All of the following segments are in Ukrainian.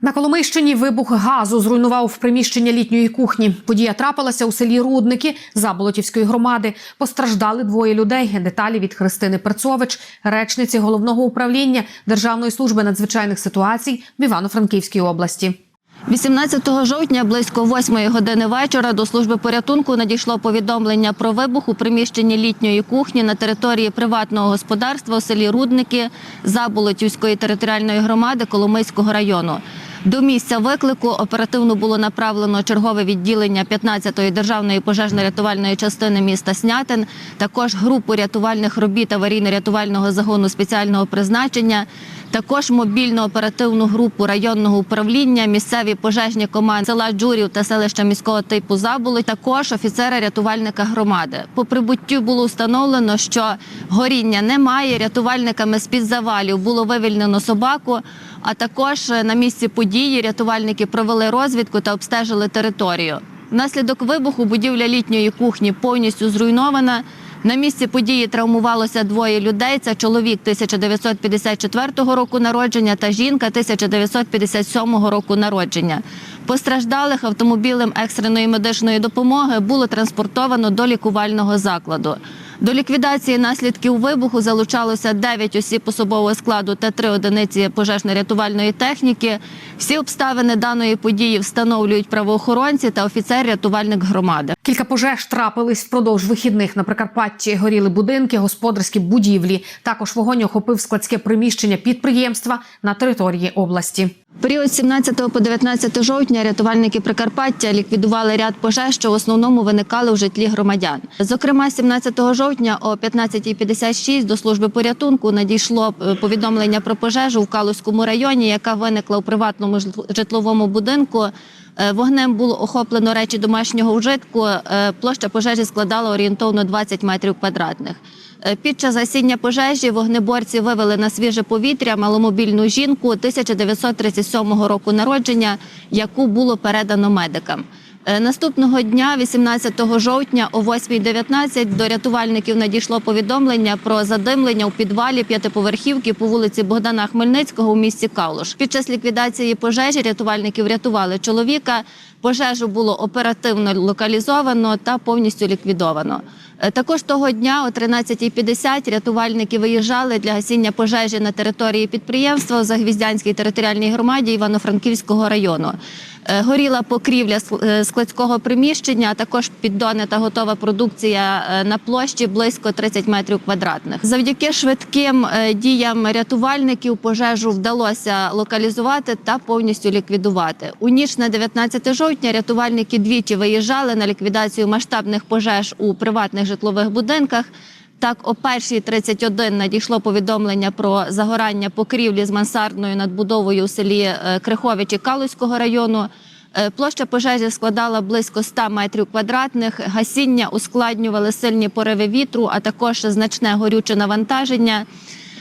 На Коломийщині вибух газу зруйнував приміщення літньої кухні. Подія трапилася у селі Рудники Заболотівської громади. Постраждали двоє людей. Деталі від Христини Перцович, речниці головного управління Державної служби надзвичайних ситуацій в Івано-Франківській області. 18 жовтня близько 8 години вечора до служби порятунку надійшло повідомлення про вибух у приміщенні літньої кухні на території приватного господарства у селі Рудники Заболотівської територіальної громади Коломийського району. До місця виклику оперативно було направлено чергове відділення 15-ї державної пожежно-рятувальної частини міста Снятин, також групу рятувальних робіт аварійно-рятувального загону спеціального призначення, також мобільну оперативну групу районного управління, місцеві пожежні команди села Джурів та селища міського типу Забули, також офіцера рятувальника громади. По прибуттю було встановлено, що горіння немає. Рятувальниками з під завалів було вивільнено собаку. А також на місці події рятувальники провели розвідку та обстежили територію. Внаслідок вибуху будівля літньої кухні повністю зруйнована. На місці події травмувалося двоє людей. Це чоловік 1954 року народження та жінка 1957 року народження. Постраждалих автомобілем екстреної медичної допомоги було транспортовано до лікувального закладу. До ліквідації наслідків вибуху залучалося 9 осіб особового складу та 3 одиниці пожежно-рятувальної техніки. Всі обставини даної події встановлюють правоохоронці та офіцер-рятувальник громади. Кілька пожеж трапились впродовж вихідних на Прикарпатті. Горіли будинки, господарські будівлі. Також вогонь охопив складське приміщення підприємства на території області. Період з 17 по 19 жовтня рятувальники Прикарпаття ліквідували ряд пожеж, що в основному виникали в житлі громадян. Зокрема, 17 жовтня о 15.56 до служби порятунку надійшло е, повідомлення про пожежу в Калузькому районі, яка виникла у приватному житл- житловому будинку. Е, Вогнем було охоплено речі домашнього вжитку. Е, Площа пожежі складала орієнтовно 20 метрів квадратних. Е, Під час гасіння пожежі вогнеборці вивели на свіже повітря маломобільну жінку 1937 року народження, яку було передано медикам. Е, Наступного дня, 18 жовтня, о 8.19 до рятувальників надійшло повідомлення про задимлення у підвалі п'ятиповерхівки по вулиці Богдана Хмельницького у місті Каулуш. Під час ліквідації пожежі рятувальники врятували чоловіка. Пожежу було оперативно локалізовано та повністю ліквідовано. Е, Також того дня о 13.50 рятувальники виїжджали для гасіння пожежі на території підприємства у Загвіздянській територіальній громаді Івано-Франківського району. Е, Горіла покрівля е, складського приміщення, а також піддони та готова продукція на площі близько 30 метрів квадратних. Завдяки швидким діям рятувальників пожежу вдалося локалізувати та повністю ліквідувати. У ніч на 19 жовтня рятувальники двічі виїжджали на ліквідацію масштабних пожеж у приватних житлових будинках. Так, о 1.31 надійшло повідомлення про загорання покрівлі з мансардною надбудовою у селі е, Криховичі Калузького району. Е, Площа пожежі складала близько 100 метрів квадратних. Гасіння ускладнювали сильні пориви вітру, а також значне горюче навантаження.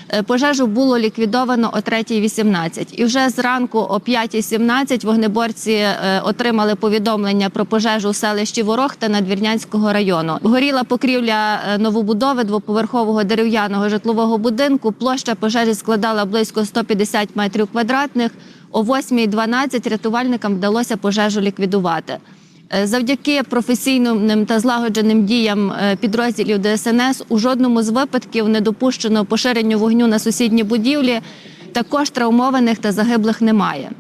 Е, Пожежу було ліквідовано о 3.18. І вже зранку о 5.17 вогнеборці е, отримали повідомлення про пожежу у селищі Ворохта Надвірнянського району. Горіла покрівля е, новобудови двоповерхового дерев'яного житлового будинку. Площа пожежі складала близько 150 метрів квадратних. О 8.12 рятувальникам вдалося пожежу ліквідувати. Е, Завдяки професійним та злагодженим діям е, підрозділів ДСНС у жодному з випадків не допущено поширенню вогню на сусідні будівлі. Також травмованих та загиблих немає.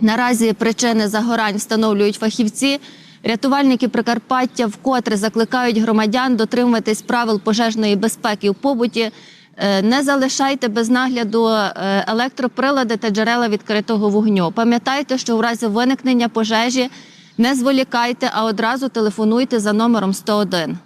Наразі причини загорань встановлюють фахівці. Рятувальники Прикарпаття вкотре закликають громадян дотримуватись правил пожежної безпеки у побуті. Е, Не залишайте без нагляду електроприлади та джерела відкритого вогню. Пам'ятайте, що у разі виникнення пожежі не зволікайте, а одразу телефонуйте за номером 101.